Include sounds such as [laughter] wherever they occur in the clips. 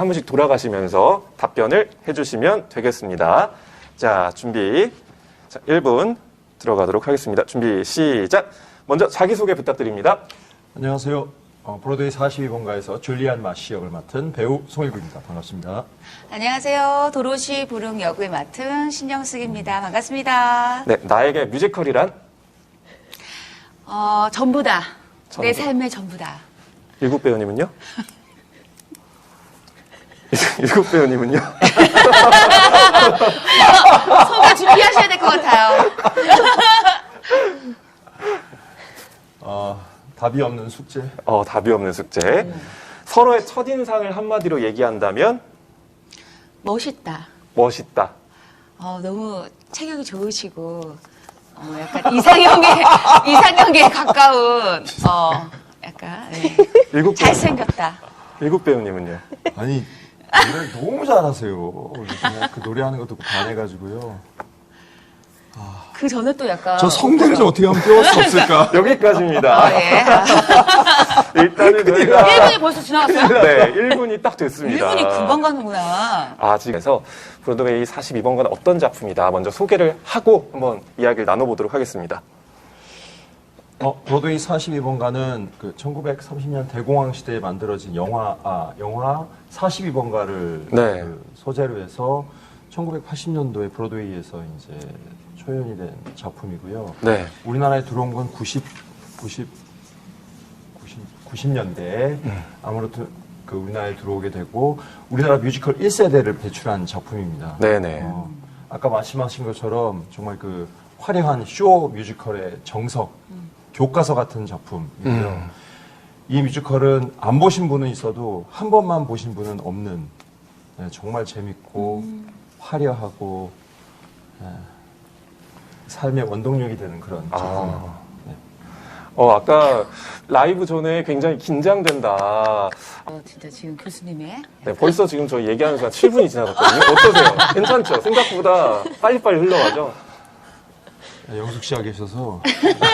한 분씩 돌아가시면서 답변을 해주시면 되겠습니다. 자, 준비. 자, 1분 들어가도록 하겠습니다. 준비, 시작. 먼저 자기소개 부탁드립니다. 안녕하세요. 어, 브로드웨이 42번가에서 줄리안 마시 역을 맡은 배우 송일구입니다. 반갑습니다. 안녕하세요. 도로시 부릉 역을 맡은 신영숙입니다. 반갑습니다. 네, 나에게 뮤지컬이란? 어, 전부다. 내 전부. 삶의 전부다. 일국 배우님은요? [laughs] [laughs] 일국 배우님은요? 소개 준비하셔야 될 것 같아요. [laughs] 어, 답이 없는 숙제. 어, 답이 없는 숙제. 서로의 첫인상을 한마디로 얘기한다면 멋있다. 멋있다. 어, 너무 체격이 좋으시고, 어, 약간 이상형에, [laughs] 이상형에 가까운, 어, 약간, 네. 배우님. 잘생겼다. 일국 배우님은요? 아니, 노래 너무 잘하세요. 그냥 그 노래하는 것도 반해가지고요. 그 전에 또 약간. 저 성대를 좀 어떻게 하면 띄울 수 없을까? [laughs] 여기까지입니다. 어, 예. [laughs] 일단은 저희가 1분이 벌써 지나갔어요? 네, 1분이 딱 됐습니다. 1분이 금방 가는구나. 아, 지금에서 브로드웨이 42번가는 어떤 작품이다. 먼저 소개를 하고 한번 이야기를 나눠보도록 하겠습니다. 어, 브로드웨이 42번가는 그 1930년 대공황 시대에 만들어진 영화, 아, 영화 42번가를 네. 그 소재로 해서 1980년도에 브로드웨이에서 이제 초연이 된 작품이고요. 네. 우리나라에 들어온 건 90, 90, 90, 년대 아무래도 그 우리나라에 들어오게 되고 우리나라 뮤지컬 1세대를 배출한 작품입니다. 네네. 어, 아까 말씀하신 것처럼 정말 그 화려한 쇼 뮤지컬의 정석, 교과서 같은 작품이고요. 음. 이 뮤지컬은 안 보신 분은 있어도 한 번만 보신 분은 없는 네, 정말 재밌고 화려하고 네, 삶의 원동력이 되는 그런 작품입니다. 아. 어, 아까 라이브 전에 굉장히 긴장된다. 어, 진짜 지금 교수님의. 네, 벌써 지금 저희 얘기하는 시간 7분이 지나갔거든요. 어떠세요? 괜찮죠? 생각보다 빨리빨리 흘러가죠? 네, 영숙 씨가 계셔서 됩니다.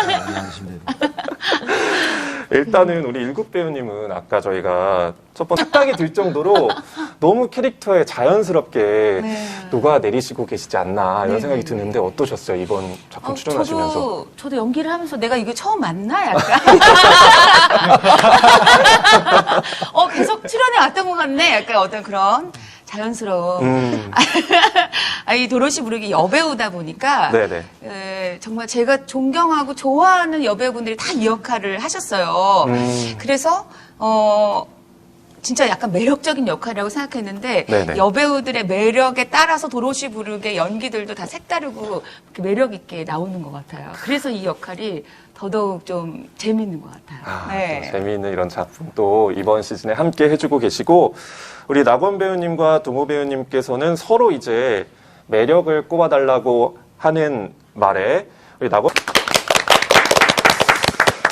일단은 우리 일국 배우님은 아까 저희가 첫 번째 착각이 들 정도로 너무 캐릭터에 자연스럽게 네. 녹아내리시고 계시지 않나 이런 네, 생각이 네, 드는데 어떠셨어요? 이번 작품 어, 출연하시면서. 저도, 저도 연기를 하면서 내가 이게 처음 맞나? 약간. [laughs] 어, 계속 출연해 왔던 것 같네? 약간 어떤 그런 자연스러운. 음, [laughs] 아, 이 도로시 부르기 여배우다 보니까. 네네. 에, 정말 제가 존경하고 좋아하는 여배우분들이 다 이 역할을 하셨어요. 음. 그래서, 어, 진짜 약간 매력적인 역할이라고 생각했는데 네네. 여배우들의 매력에 따라서 도로시 부르게 연기들도 다 색다르고 매력 있게 나오는 것 같아요. 그래서 이 역할이 더더욱 좀 재밌는 것 같아요. 아, 네. 또 재미있는 이런 작품 또 이번 시즌에 함께 해주고 계시고 우리 낙원 배우님과 동호 배우님께서는 서로 이제 매력을 꼽아달라고 하는 말에 우리 낙원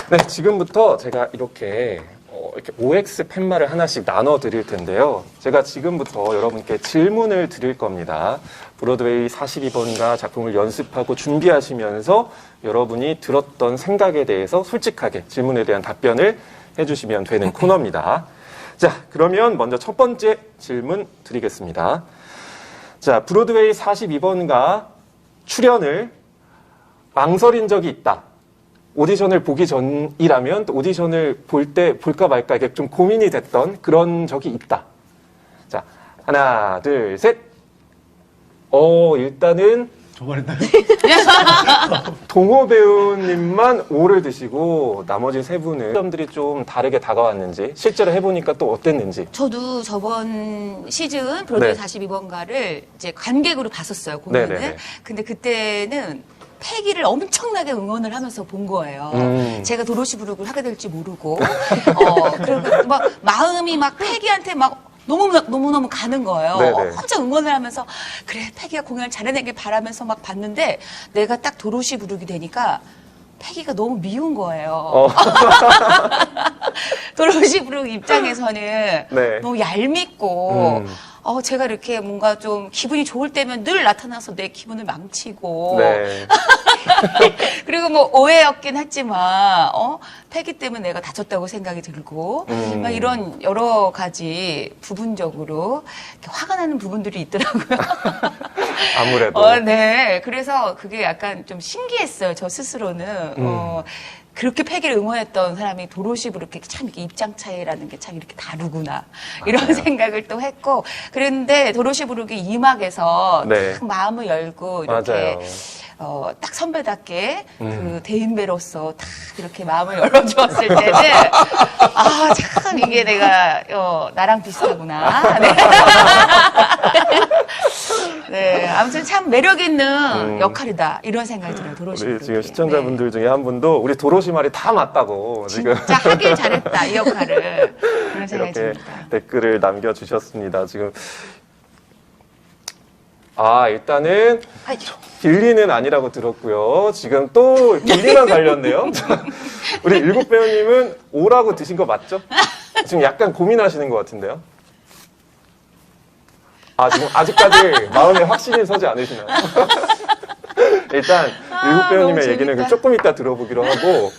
네 지금부터 제가 이렇게 어, 이렇게 OX 팻말을 하나씩 나눠 드릴 텐데요. 제가 지금부터 여러분께 질문을 드릴 겁니다. 브로드웨이 42번가 작품을 연습하고 준비하시면서 여러분이 들었던 생각에 대해서 솔직하게 질문에 대한 답변을 해주시면 되는 코너입니다. 자, 그러면 먼저 첫 번째 질문 드리겠습니다. 자, 브로드웨이 42번가 출연을 망설인 적이 있다. 오디션을 보기 전이라면 또 오디션을 볼 때 볼까 말까 이게 좀 고민이 됐던 그런 적이 있다. 자, 하나, 둘, 셋. 어, 일단은 저번했나요? [laughs] 동호 배우님만 오를 드시고 나머지 세 분은 점들이 좀 다르게 다가왔는지 실제로 해보니까 또 어땠는지. 저도 저번 시즌 브로드웨이 네. 42번가를 이제 관객으로 봤었어요, 공연을. 네네네. 근데 그때는 패기를 엄청나게 응원을 하면서 본 거예요. 음. 제가 도로시 부르고 하게 될지 모르고. 어, 그리고 막 마음이 막 패기한테 막 너무 너무 너무 가는 거예요. 네네. 혼자 응원을 하면서 그래 패기가 공연을 잘해내길 바라면서 막 봤는데 내가 딱 도로시 부르게 되니까 패기가 너무 미운 거예요. 어, [laughs] 도로시 부르기 입장에서는 네. 너무 얄밉고 음. 어, 제가 이렇게 뭔가 좀 기분이 좋을 때면 늘 나타나서 내 기분을 망치고 네. [laughs] 그리고 뭐 오해였긴 했지만 어 패기 때문에 내가 다쳤다고 생각이 들고 음. 막 이런 여러 가지 부분적으로 이렇게 화가 나는 부분들이 있더라고요. [laughs] 아무래도. 어, 네. 그래서 그게 약간 좀 신기했어요. 저 스스로는. 음. 어, 그렇게 패기를 응원했던 사람이 도로시부로 이렇게 참 입장 차이라는 게 참 이렇게 다르구나. [laughs] 이런 생각을 또 했고. 그랬는데 도로시 부르기 2막에서 네. 딱 마음을 열고 이렇게 맞아요. 어, 딱 선배답게 음. 그 대인배로서 딱 이렇게 마음을 [laughs] 열어주었을 때는 아, 참 이게 내가 어, 나랑 비슷하구나. [laughs] 네. 네, 아무튼 참 매력 있는 음. 역할이다 이런 생각이 들어요. 도로시 우리. 지금 시청자분들 중에 한 분도 우리 도로시 말이 다 맞다고 네. 지금 진짜 하길 잘했다 이 역할을 그런 생각이 이렇게 듭니다. 댓글을 남겨주셨습니다. 지금 아 일단은 아이, 빌리는 아니라고 들었고요. 지금 또 빌리만 갈렸네요. [laughs] 우리 일곱 배우님은 오라고 드신 거 맞죠? 지금 약간 고민하시는 것 같은데요. 아 지금 아직까지 마음에 확신이 서지 않으시나요? [laughs] 일단 아, 일곱 배우님의 너무 얘기는 재밌다. 조금 이따 들어보기로 하고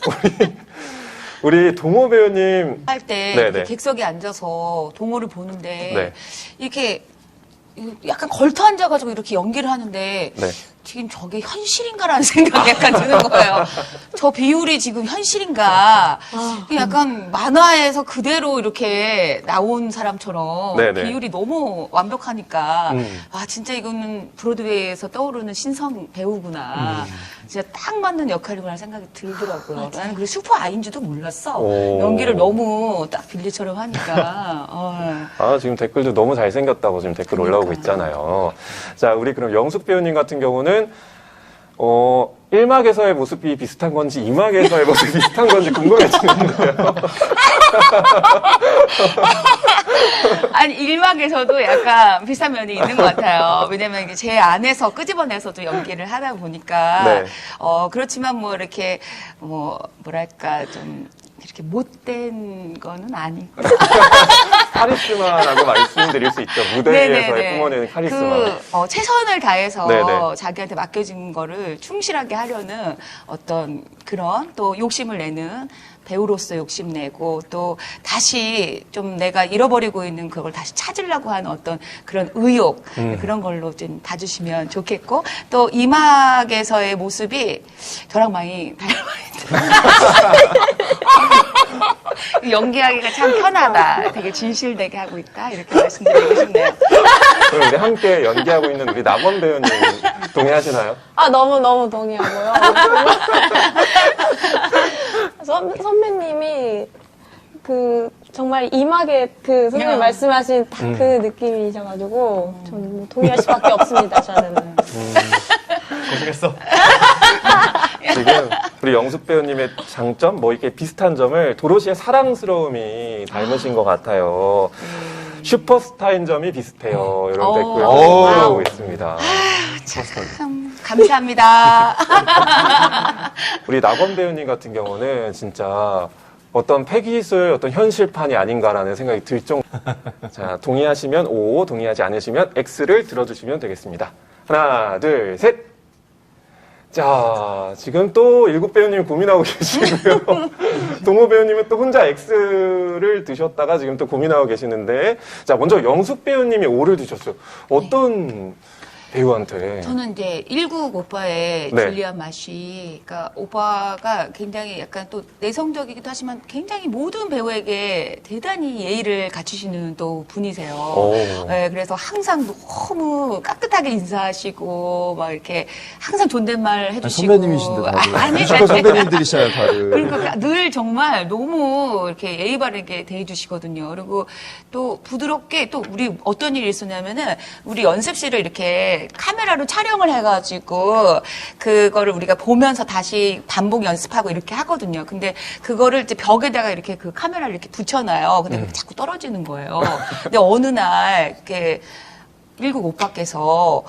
우리 우리 동호 배우님 할 때 네, 이렇게 네. 객석에 앉아서 동호를 보는데 네. 이렇게 약간 걸터 앉아가지고 이렇게 연기를 하는데 네. 지금 저게 현실인가라는 [laughs] 생각이 약간 드는 거예요. 저 비율이 지금 현실인가? 이게 약간 만화에서 그대로 이렇게 나온 사람처럼 네네. 비율이 너무 완벽하니까 음. 아 진짜 이거는 브로드웨이에서 떠오르는 신성 배우구나. 음. 진짜 딱 맞는 역할이구나 생각이 들더라고요. 나는 그 슈퍼 아인지도 몰랐어. 오. 연기를 너무 딱 빌리처럼 하니까. [laughs] 어. 아, 지금 댓글도 너무 잘생겼다고 지금 댓글 올라오고. 있잖아요. 자, 우리 그럼 영숙 배우님 같은 경우는, 어, 1막에서의 모습이 비슷한 건지 2막에서의 모습이 비슷한 건지 궁금해지는 거예요. [laughs] [laughs] 아니 일막에서도 약간 비슷한 면이 있는 것 같아요. 왜냐면 이게 제 안에서 끄집어내서도 연기를 하다 보니까 네. 어 그렇지만 뭐 이렇게 뭐 뭐랄까 좀 이렇게 못된 거는 아니고 [laughs] 카리스마라고 말씀드릴 수 있죠. 무대에서의. 뿜어내는 카리스마. 그 어, 최선을 다해서 네네. 자기한테 맡겨진 거를 충실하게 하려는 어떤 그런 또 욕심을 내는 배우로서 욕심내고 또 다시 좀 내가 잃어버리고 있는 그걸 다시 찾으려고 하는 어떤 그런 의욕 음. 그런 걸로 좀 봐주시면 좋겠고 또 이막에서의 모습이 저랑 많이 닮아있다. [laughs] 연기하기가 참 편하다. 되게 진실되게 하고 있다. 이렇게 말씀드리고 싶네요. 그럼 우리 함께 연기하고 있는 우리 낙원 배우님 동의하시나요? 아, 너무너무 동의하고요. 선, 선배님이 그 정말 이막에 그 선생님 야. 말씀하신 딱그 음. 느낌이셔가지고 저는 뭐 동의할 수밖에 없습니다, 저는. 고생했어. [laughs] 지금 우리 영숙 배우님의 장점, 뭐 이렇게 비슷한 점을 도로시의 사랑스러움이 닮으신 것 같아요. 슈퍼스타인 점이 비슷해요. 이런 오. 댓글 오. 올라오고 있습니다. 참 감사합니다. [laughs] 우리 낙원 배우님 같은 경우는 진짜 어떤 폐기술, 어떤 현실판이 아닌가라는 생각이 들 정도. [laughs] 자, 동의하시면 O, 동의하지 않으시면 X를 들어주시면 되겠습니다. 하나, 둘, 셋! 자, 지금 또 일곱 배우님이 고민하고 [laughs] 계시고요. 동호 배우님은 또 혼자 X를 드셨다가 지금 또 고민하고 계시는데, 자, 먼저 영숙 배우님이 O를 드셨어요. 어떤 배우한테? 저는 이제 1국 오빠의 네. 줄리안 마쉬, 그러니까 오빠가 굉장히 약간 또 내성적이기도 하지만 굉장히 모든 배우에게 대단히 예의를 갖추시는 또 분이세요. 오. 네, 그래서 항상 너무 깍듯하게 인사하시고 막 이렇게 항상 존댓말 아니, 해주시고 선배님이신데 다들. 아니, 슈퍼 아니, 선배님들이시잖아요, 다들. [laughs] 그러니까 늘 정말 너무 이렇게 예의 바르게 대해주시거든요. 그리고 또 부드럽게 또 우리 어떤 일이 있었냐면은 우리 연습실을 이렇게 카메라로 촬영을 해가지고 그거를 우리가 보면서 다시 반복 연습하고 이렇게 하거든요. 근데 그거를 이제 벽에다가 이렇게 그 카메라를 이렇게 붙여놔요. 근데 그게 자꾸 떨어지는 거예요. 근데 어느 날 이렇게 일국 오빠께서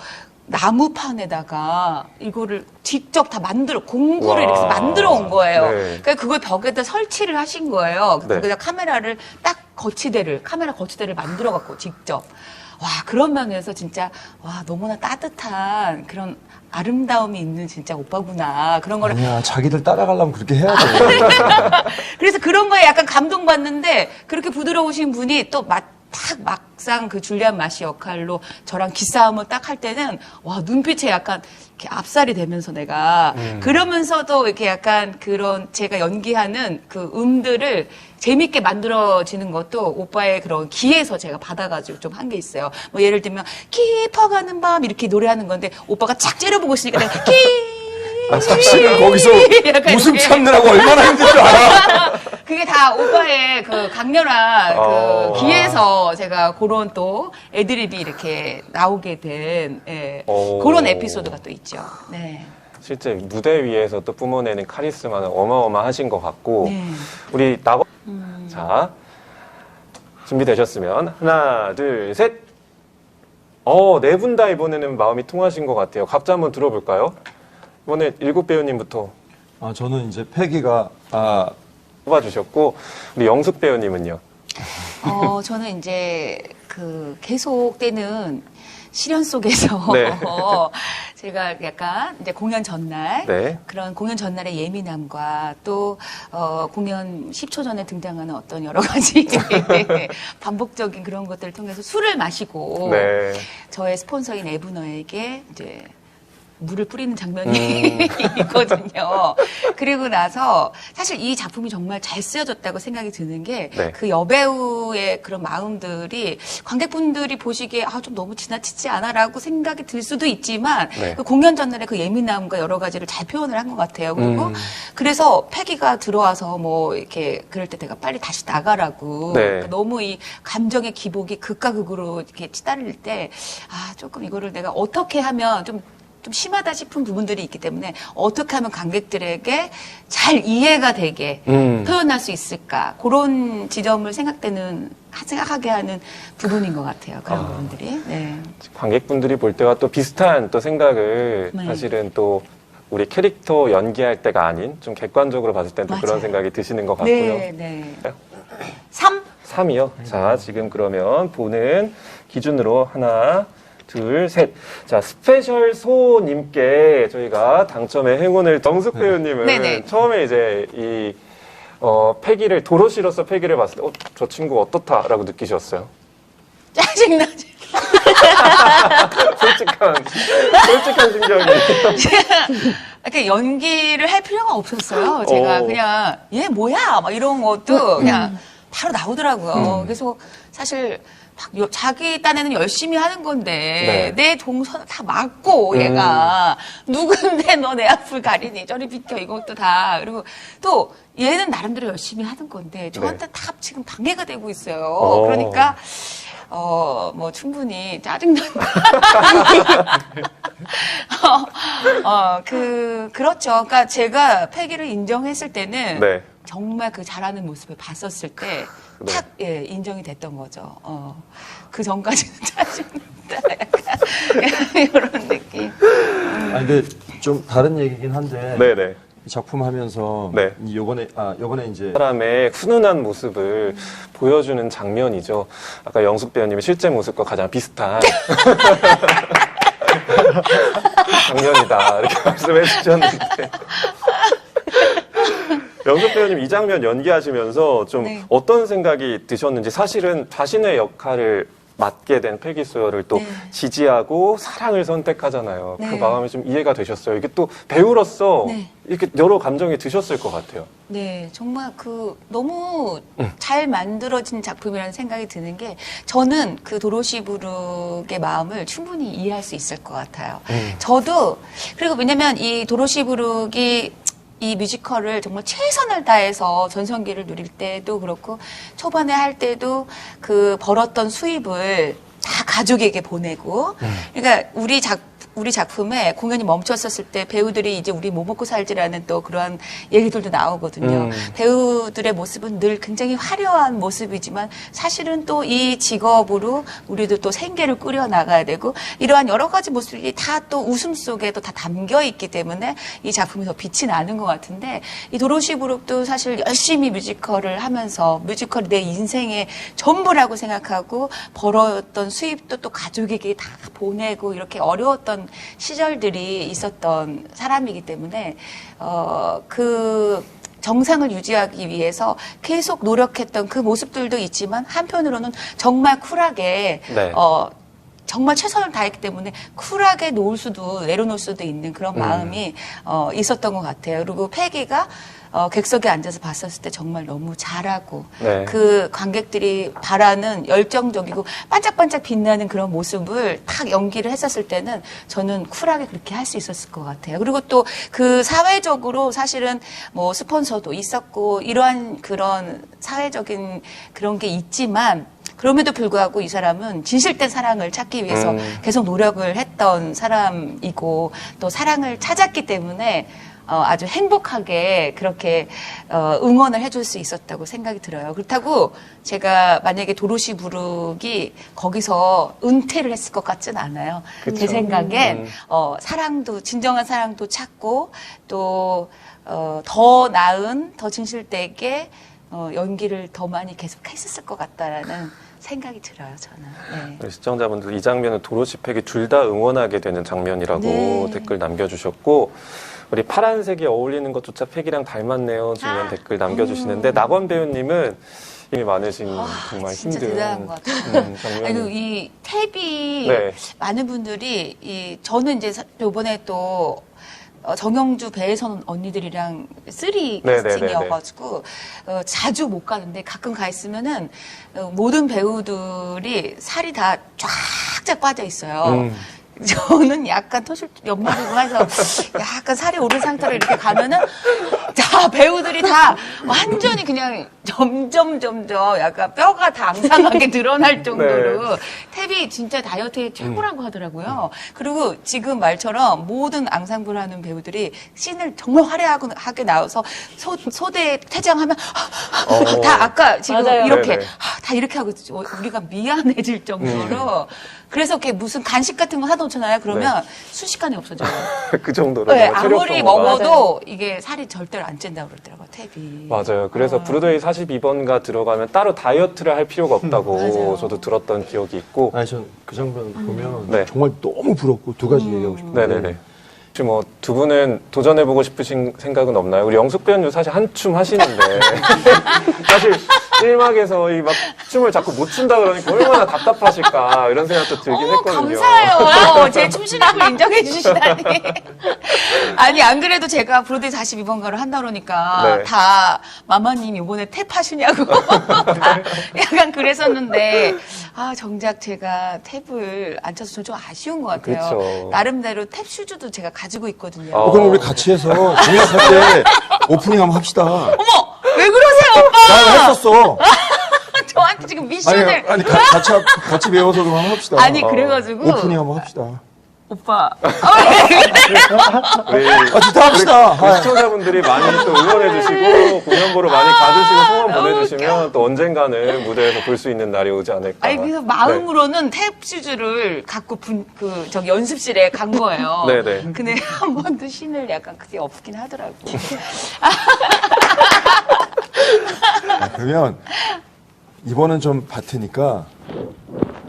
나무판에다가 이거를 직접 다 만들어 공구를 와. 이렇게 만들어 온 거예요. 네. 그러니까 그걸 벽에다 설치를 하신 거예요. 네. 거기다 카메라를 딱 거치대를 카메라 거치대를 만들어 갖고 직접 와 그런 면에서 진짜 와 너무나 따뜻한 그런 아름다움이 있는 진짜 오빠구나 그런 거를 아니야, 자기들 따라가려면 그렇게 해야 돼. [laughs] 그래서 그런 거에 약간 감동받는데 그렇게 부드러우신 분이 또 막, 딱 막상 그 줄리안 마시 역할로 저랑 기싸움을 딱 할 때는 와 눈빛에 약간 이렇게 압살이 되면서 내가 그러면서도 이렇게 약간 그런 제가 연기하는 그 음들을 재밌게 만들어지는 것도 오빠의 그런 기에서 제가 받아가지고 좀 한 게 있어요. 뭐 예를 들면 깊어가는 밤 이렇게 노래하는 건데 오빠가 착 째려보고 있으니까 내가 깊 아, 사실은 거기서 [laughs] 약간 웃음 이렇게. 참느라고 얼마나 힘들 줄 알아? [laughs] 그게 다 오빠의 그 강렬한 어. 그 기에서 제가 그런 또 애드립이 이렇게 나오게 된 예, 어. 그런 에피소드가 또 있죠. 네. 실제 무대 위에서 또 뿜어내는 카리스마는 어마어마하신 것 같고 네. 우리 나거 자 준비되셨으면 하나 둘 셋. 어, 네 분 다 이번에는 마음이 통하신 것 같아요. 각자 한번 들어볼까요? 이번에 일곱 배우님부터 아, 저는 이제 패기가, 아, 뽑아주셨고 우리 영숙 배우님은요. 어, 저는 이제 그 계속되는 시련 속에서 [laughs] 네. [laughs] 제가 약간 이제 공연 전날 네. 그런 공연 전날의 예민함과 또 어, 공연 10초 전에 등장하는 어떤 여러 가지 [laughs] 반복적인 그런 것들을 통해서 술을 마시고 네. 저의 스폰서인 에브너에게 이제 물을 뿌리는 장면이 [laughs] 있거든요. 그리고 나서 사실 이 작품이 정말 잘 쓰여졌다고 생각이 드는 게 네. 그 여배우의 그런 마음들이 관객분들이 보시기에 아, 좀 너무 지나치지 않아라고 생각이 들 수도 있지만 네. 그 공연 전날의 그 예민함과 여러 가지를 잘 표현을 한 것 같아요. 그리고 음. 그래서 패기가 들어와서 뭐 이렇게 그럴 때 내가 빨리 다시 나가라고 네. 그러니까 너무 이 감정의 기복이 극과 극으로 이렇게 치달릴 때, 아, 조금 이거를 내가 어떻게 하면 좀, 좀 심하다 싶은 부분들이 있기 때문에 어떻게 하면 관객들에게 잘 이해가 되게 음. 표현할 수 있을까. 그런 지점을 생각되는, 생각하게 하는 부분인 것 같아요. 그런 아. 부분들이. 네. 관객분들이 볼 때와 또 비슷한 또 생각을 네. 사실은 또 우리 캐릭터 연기할 때가 아닌 좀 객관적으로 봤을 땐 또 그런 맞아요. 생각이 드시는 것 같고요. 네, 네. 3. 3이요. 자, 지금 그러면 보는 기준으로 하나, 둘, 셋. 자, 스페셜 소님께 저희가 당첨의 행운을 정숙 배우님은 네네. 처음에 이제 이 어, 패기를 도로시로서 패기를 봤을 때, 어, 저 친구 어떻다라고 느끼셨어요? 짜증나지. 솔직한, 솔직한 심경이. [laughs] 이렇게 연기를 할 필요가 없었어요. 제가 어. 그냥 얘 뭐야 막 이런 것도 그냥 바로 나오더라고요. 그래서 사실 막 여- 자기 딴에는 열심히 하는 건데 네. 내 동선을 다 막고 얘가 누군데 너 내 앞을 가리니 저리 비켜 이것도 다 그리고 또 얘는 나름대로 열심히 하는 건데 저한테 다 지금 방해가 되고 있어요. 어. 그러니까 어, 뭐, 충분히 짜증난다. [laughs] 어, 어, 그, 그렇죠. 그러니까 제가 패기를 인정했을 때는 네. 정말 그 잘하는 모습을 봤었을 때 네. 탁, 예, 인정이 됐던 거죠. 어, 그 전까지는 [laughs] 짜증난다. 약간 [laughs] 이런 느낌. 아, 근데 좀 다른 얘기긴 한데. 네네. 이 작품 하면서. 네. 이 요번에, 아, 요번에 이제. 사람의 훈훈한 모습을 보여주는 장면이죠. 아까 영숙 배우님의 실제 모습과 가장 비슷한 [laughs] 장면이다. 이렇게 말씀해 주셨는데. 영숙 배우님 이 장면 연기하시면서 좀 네. 어떤 생각이 드셨는지 사실은 자신의 역할을 맡게 된 소열을 또 네. 지지하고 사랑을 선택하잖아요. 그 네. 마음이 좀 이해가 되셨어요. 이게 또 배우로서 네. 이렇게 여러 감정이 드셨을 것 같아요. 네, 정말 그 너무 잘 만들어진 작품이라는 생각이 드는 게 저는 그 도로시 부르의 마음을 충분히 이해할 수 있을 것 같아요. 저도 그리고 왜냐면 이 도로시 부르기 이 뮤지컬을 정말 최선을 다해서 전성기를 누릴 때도 그렇고 초반에 할 때도 그 벌었던 수입을 다 가족에게 보내고 그러니까 우리 작 우리 작품에 공연이 멈췄었을 때 배우들이 이제 우리 뭐 먹고 살지라는 또 그런 얘기들도 나오거든요. 음. 배우들의 모습은 늘 굉장히 화려한 모습이지만 사실은 또 이 직업으로 우리도 또 생계를 꾸려 나가야 되고 이러한 여러 가지 모습이 다 또 웃음 속에도 다 담겨 있기 때문에 이 작품이 더 빛이 나는 것 같은데 이 도로시 그룹도 사실 열심히 뮤지컬을 하면서 뮤지컬이 내 인생의 전부라고 생각하고 벌었던 수입도 또 가족에게 다 보내고 이렇게 어려웠던 시절들이 있었던 사람이기 때문에 어 그 정상을 유지하기 위해서 계속 노력했던 그 모습들도 있지만 한편으로는 정말 쿨하게 네. 어 정말 최선을 다했기 때문에 쿨하게 놓을 수도 내려놓을 수도 있는 그런 음. 마음이 어, 있었던 것 같아요. 그리고 패기가 어, 객석에 앉아서 봤었을 때 정말 너무 잘하고 네. 그 관객들이 바라는 열정적이고 반짝반짝 빛나는 그런 모습을 탁 연기를 했었을 때는 저는 쿨하게 그렇게 할 수 있었을 것 같아요. 그리고 또 그 사회적으로 사실은 뭐 스폰서도 있었고 이러한 그런 사회적인 그런 게 있지만 그럼에도 불구하고 이 사람은 진실된 사랑을 찾기 위해서 음. 계속 노력을 했던 사람이고 또 사랑을 찾았기 때문에 어, 아주 행복하게 그렇게 어, 응원을 해줄 수 있었다고 생각이 들어요. 그렇다고 제가 만약에 도로시 부르기 거기서 은퇴를 했을 것 같진 않아요. 그쵸. 제 생각엔 음. 어, 사랑도 진정한 사랑도 찾고 또 어, 더 나은 더 진실되게 어, 연기를 더 많이 계속했었을 것 같다라는 생각이 들어요. 저는. 네. 시청자분들 이 장면은 도로시 팩이 둘 다 응원하게 되는 장면이라고 네. 댓글 남겨주셨고 우리 파란색이 어울리는 것조차 팩이랑 닮았네요 중요한 아. 댓글 남겨주시는데 낙원 배우님은 힘이 많으신 아, 정말 진짜 힘든 대단한 것 같아요. 음, 아니, 이 탭이 네. 많은 분들이 이 저는 이제 사- 요번에 또 어, 정영주 배혜선 언니들이랑 쓰리 네, 네, 캐스팅이어가지고 어, 자주 못 가는데 가끔 가 있으면은 어, 모든 배우들이 살이 다 쫙쫙 빠져 있어요. 음. [laughs] 저는 약간 토실 연말이고 해서 약간 살이 오른 상태로 이렇게 가면은 자 배우들이 다 완전히 그냥 점점 점점 약간 뼈가 다 앙상하게 드러날 정도로 탭이 진짜 다이어트에 최고라고 하더라고요. 그리고 지금 말처럼 모든 앙상블 하는 배우들이 씬을 정말 화려하게 하게 나와서 소, 소대 퇴장하면 어. 다 아까 지금 맞아요. 이렇게 네네. 아, 다 이렇게 하고 있- 우리가 미안해질 정도로 그래서 이렇게 무슨 간식 같은 거 사놓잖아요. 그러면 순식간에 없어져요. [laughs] 그 정도로 네, 정말 아무리 체력 소모가- 먹어도 이게 살이 절대로 안 찐다고 그러더라고요. 탭이. 맞아요. 그래서 브로드웨이 42번가 들어가면 따로 다이어트를 할 필요가 없다고 맞아요. 저도 들었던 기억이 있고 아니 전 그 장면 보면 네. 정말 너무 부럽고 두 가지 얘기하고 싶은데 네네네. 혹시 뭐 두 분은 도전해보고 싶으신 생각은 없나요? 우리 영숙 배우님 사실 한춤 하시는데 [laughs] 사실 1막에서 이 막 춤을 자꾸 못 춘다 그러니까 얼마나 답답하실까 이런 생각도 들긴 어, 했거든요. 감사해요. 제 춤실력을 인정해 주시다니. 아니, 안 그래도 제가 브로드웨이 42번가를 한다 그러니까 네. 다 마마님 이번에 탭 하시냐고 다 [laughs] 약간 그랬었는데 아, 정작 제가 탭을 안 쳐서 저좀 아쉬운 것 같아요. 그쵸. 나름대로 탭 슈즈도 제가 가지고 있거든요. 어, 그럼 우리 같이 해서 공약할 때 오프닝 한번 합시다. 어머! 왜 그러세요, 오빠? 나 했었어. [laughs] 저한테 지금 아니, 미션을. 아니 가- 같이 합- 같이 배워서 그럼 한번 합시다. 아니, 어, 그래가지고. 오프닝 한번 합시다. 오빠. 우리 아, 진짜 합시다. 우리 아, 시청자분들이 많이 또 응원해주시고 공연 보러 많이 가주시고 소원 보내주시면 또 언젠가는 무대에서 볼 수 있는 날이 오지 않을까. 아니 그래서 마음으로는 탭 슈즈를 갖고 분, 그 저기 연습실에 간 거예요. 네네. [laughs] 근데 한 번도 신을 약간 그게 없긴 하더라고. [laughs] 아, 그러면 이번은 좀 바트니까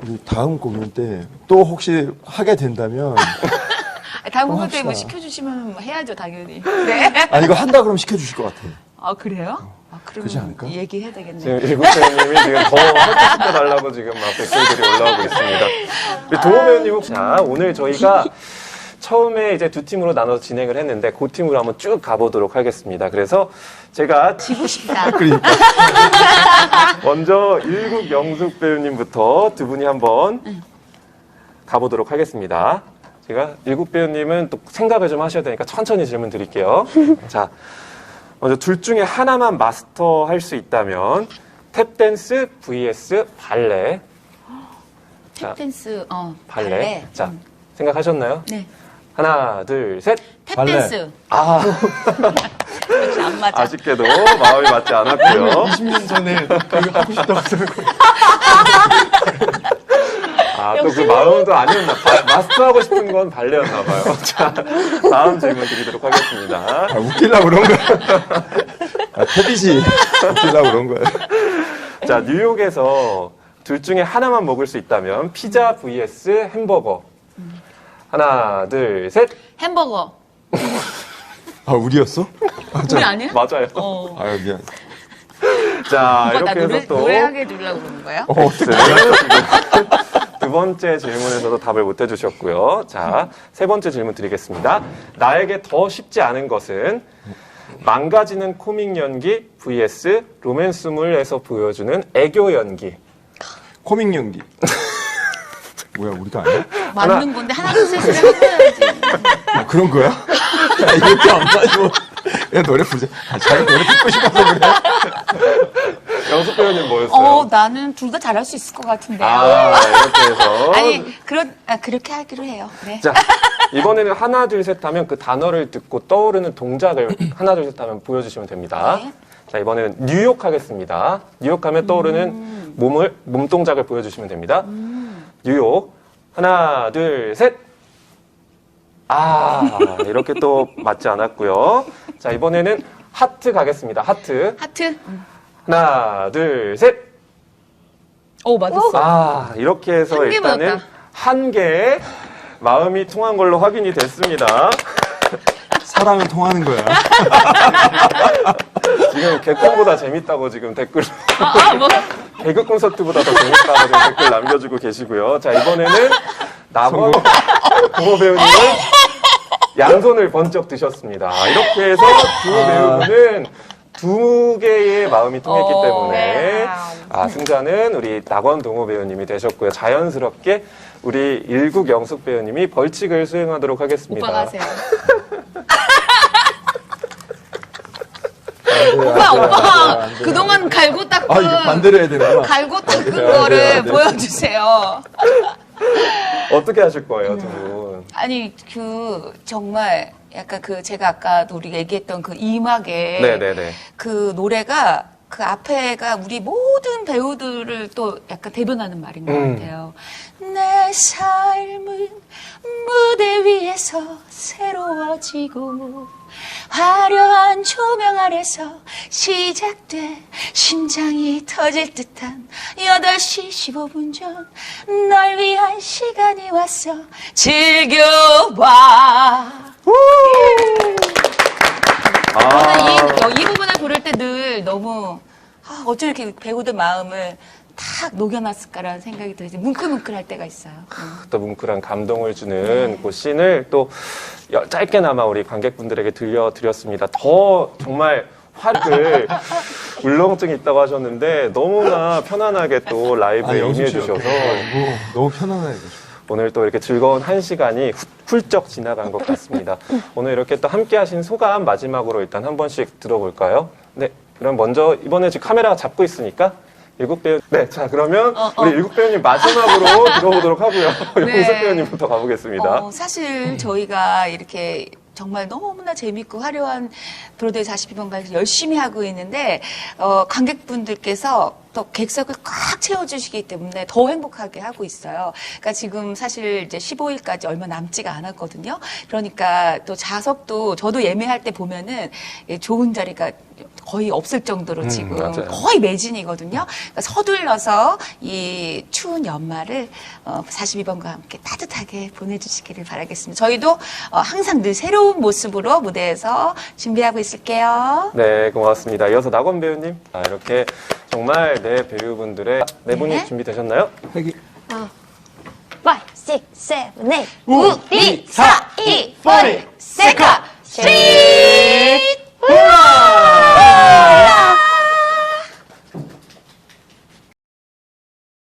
우리 다음 공연 때 또 혹시 하게 된다면 다음 어, 공연 때 뭐 합시다. 시켜주시면 해야죠 당연히. [laughs] 네. 아니 이거 한다 그러면 시켜주실 것 같아. 아 그래요? 아 그러지 그러면 않을까? 얘기해야 되겠네. 지금 일곱 배우님이 지금 더 설득시켜달라고 지금 막 댓글들이 올라오고 있습니다. 우리 동호 배우님 혹시, 아, 오늘 저희가 처음에 이제 두 팀으로 나눠서 진행을 했는데 그 팀으로 한번 쭉 가보도록 하겠습니다. 그래서 제가 지고 싶다. [laughs] 그러니까 먼저 일국 영숙 배우님부터 두 분이 한번 가보도록 하겠습니다. 제가 일국 배우님은 또 생각을 좀 하셔야 되니까 천천히 질문 드릴게요. 자, 먼저 둘 중에 하나만 마스터할 수 있다면 탭댄스 vs 발레. 자, 탭댄스 어 발레. 자, 생각하셨나요? 네. 하나, 둘, 셋. 발레. 탭댄스. 아, 역시 [laughs] 안 맞아. 아쉽게도 마음이 맞지 않았고요. 20년 전에 그거 하고 싶다고 생각하고 아, 또 그 마음도 아니었나. 바- 마스터하고 싶은 건 발레였나 봐요. [laughs] 자, 다음 질문 드리도록 하겠습니다. 아, 웃기려고 그런 거야. 아, 태빗이 웃기려고 그런 거야. 자, 뉴욕에서 둘 중에 하나만 먹을 수 있다면 피자 vs 햄버거. 하나, 둘, 셋. 햄버거. 아, 우리였어? 아, 우리 아니야? 맞아요. 어. 아유, 미안. 자, 오빠 나 이렇게 노래, 해서 또 노래하게 누르려고 그러는 거예요? 어, 어떡해. [laughs] 두 번째 질문에서도 답을 못 해주셨고요. 자, 세 번째 질문 드리겠습니다. 나에게 더 쉽지 않은 것은 망가지는 코믹 연기 vs 로맨스물에서 보여주는 애교 연기. 코믹 연기. 뭐야, 우리가 아니야? 맞는 건데 하나 둘 셋을 해봐야지. 아, 그런 거야? 야, 이렇게 안 맞고. 야, 노래 부르자. 아, 자기 노래 듣고 싶어서 그래. 영숙 배우님 뭐였어요? 어 나는 둘 다 잘할 수 있을 것 같은데 요. 아, 이렇게 해서. 아니 그런 아, 그렇게 하기로 해요. 네. 자, 이번에는 하나, 둘, 셋 하면 그 단어를 듣고 떠오르는 동작을 하나, 둘, 셋 하면 보여주시면 됩니다. 네. 자, 이번에는 뉴욕 하겠습니다. 뉴욕 하면 떠오르는 음. 몸을, 몸 동작을 보여주시면 됩니다. 뉴욕. 하나, 둘, 셋. 아, 이렇게 또 맞지 않았고요. 자, 이번에는 하트 가겠습니다. 하트. 하트. 하나, 둘, 셋. 오 맞았어. 아, 이렇게 해서 한개 일단은 맞았다. 한 개의 마음이 통한 걸로 확인이 됐습니다. 사랑은 통하는 거야. [laughs] 지금 개콘보다 재밌다고 지금 댓글, 아, 아, 뭐. [laughs] 개그 콘서트보다 더 재밌다고 지금 댓글 남겨주고 계시고요. 자, 이번에는 나권 동호 배우님은 양손을 번쩍 드셨습니다. 이렇게 해서 두 배우분은 두 개의 마음이 통했기 어, 때문에 네. 아, 승자는 우리 낙원 동호 배우님이 되셨고요. 자연스럽게 우리 일국 영숙 배우님이 벌칙을 수행하도록 하겠습니다. 오빠가 하세요. [laughs] 오빠 오빠 그동안 갈고 닦은 아, 이거 만들어야 되나? 갈고 닦은 돼, 안 돼, 거를 안 돼. 보여주세요. 어떻게 하실 거예요, 두 분? 아니 그 정말 약간 그 제가 아까 우리 얘기했던 그 이막에 네네네. 그 노래가 그 앞에가 우리 모든 배우들을 또 약간 대변하는 말인 것 음. 같아요. 내 삶은 무대 위에서 새로워지고 화려한 조명 아래서 시작돼 심장이 터질 듯한 8시 15분 전 널 위한 시간이 왔어. 즐겨봐. 저는 이, 어, 이 부분을 부를 때 늘 너무 아, 어쩜 이렇게 배우들 마음을 탁 녹여놨을까라는 생각이 들어요. 뭉클뭉클할 때가 있어요. 음. 또 뭉클한 감동을 주는 그 씬을 또 여- 짧게나마 우리 관객분들에게 들려드렸습니다. 더 정말 화를 [laughs] 울렁증이 있다고 하셨는데 너무나 편안하게 또 라이브에 영숙 임해 씨가 주셔서 그래가지고 너무 편안해. 오늘 또 이렇게 즐거운 한 시간이 후- 훌쩍 지나간 것 같습니다. 오늘 이렇게 또 함께 하신 소감 마지막으로 일단 한 번씩 들어볼까요? 네. 그럼 먼저 이번에 지금 카메라가 잡고 있으니까 일국 배우 네, 자 그러면 어, 어. 우리 일국 배우님 마지막으로 [laughs] 들어보도록 하고요. 네. 영석 배우님부터 가보겠습니다. 어, 사실 저희가 이렇게 정말 너무나 재밌고 화려한 브로드웨이 42번가에서 열심히 하고 있는데 어, 관객분들께서 또 객석을 꽉 채워주시기 때문에 더 행복하게 하고 있어요. 그러니까 지금 사실 이제 15일까지 얼마 남지가 않았거든요. 그러니까 또 좌석도 저도 예매할 때 보면은 예, 좋은 자리가 거의 없을 정도로 음, 지금 맞아요. 거의 매진이거든요. 그러니까 서둘러서 이 추운 연말을 어, 42번과 함께 따뜻하게 보내주시기를 바라겠습니다. 저희도 어, 항상 늘 새로운 모습으로 무대에서 준비하고 있을게요. 네, 고맙습니다. 이어서 낙원 배우님. 아, 이렇게 정말 네 배우분들의 네 분이 네. 준비되셨나요? 획이 5, 6, 7, 8. 우리 사이 포리 세카 시